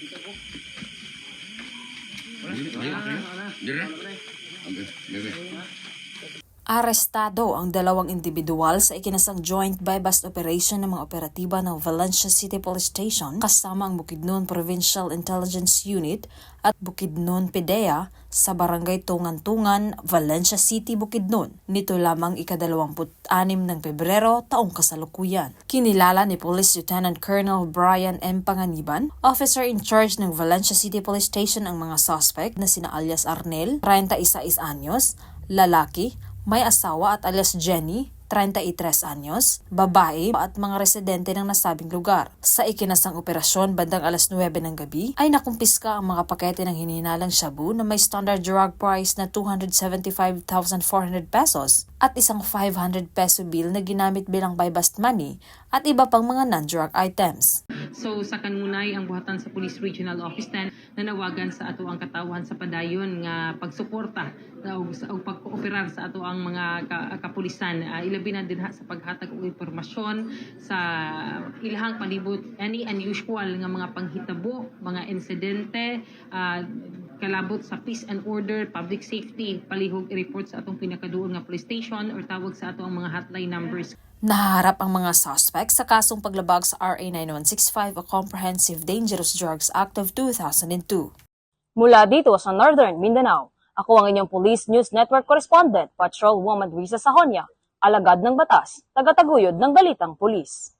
你再给我你你你这边 Arestado ang dalawang individual sa ikinasang joint buy-bust operation ng mga operatiba ng Valencia City Police Station kasama ang Bukidnon Provincial Intelligence Unit at Bukidnon PDEA sa Barangay Tungan-Tungan, Valencia City, Bukidnon. Nito lamang ikadalawamput-anim ng Pebrero taong kasalukuyan. Kinilala ni Police Lieutenant Colonel Brian M. Panganiban, officer in charge ng Valencia City Police Station ang mga suspect na sina alias Arnel, 36 anyos, lalaki, may asawa at alias Jenny, 33 anyos, babae at mga residente ng nasabing lugar. Sa ikinasang operasyon bandang alas 9 ng gabi ay nakumpiska ang mga pakete ng hininalang shabu na may standard drug price na 275,400 pesos at isang 500 peso bill na ginamit bilang buy-bust money at iba pang mga non-drug items. So sa kanunay ang buhatan sa Police Regional Office 10 nanawagan sa ato ang katawan sa padayon nga pagsuporta sa og pag-kooperar sa ato ang mga ka, kapulisan. Ah, ilabi na dinha sa paghatag og impormasyon sa ilahang palibot any unusual nga mga panghitabo, mga insidente ah, kalabot sa peace and order, public safety, palihog i-report sa atong pinakaduol nga police station or tawag sa ato ang mga hotline numbers Naharap ang mga suspect sa kasong paglabag sa RA 9165 o Comprehensive Dangerous Drugs Act of 2002. Mula dito sa Northern Mindanao, ako ang inyong Police News Network Correspondent, Patrol Woman Risa Sahonia, alagad ng batas, tagataguyod ng Balitang Pulis.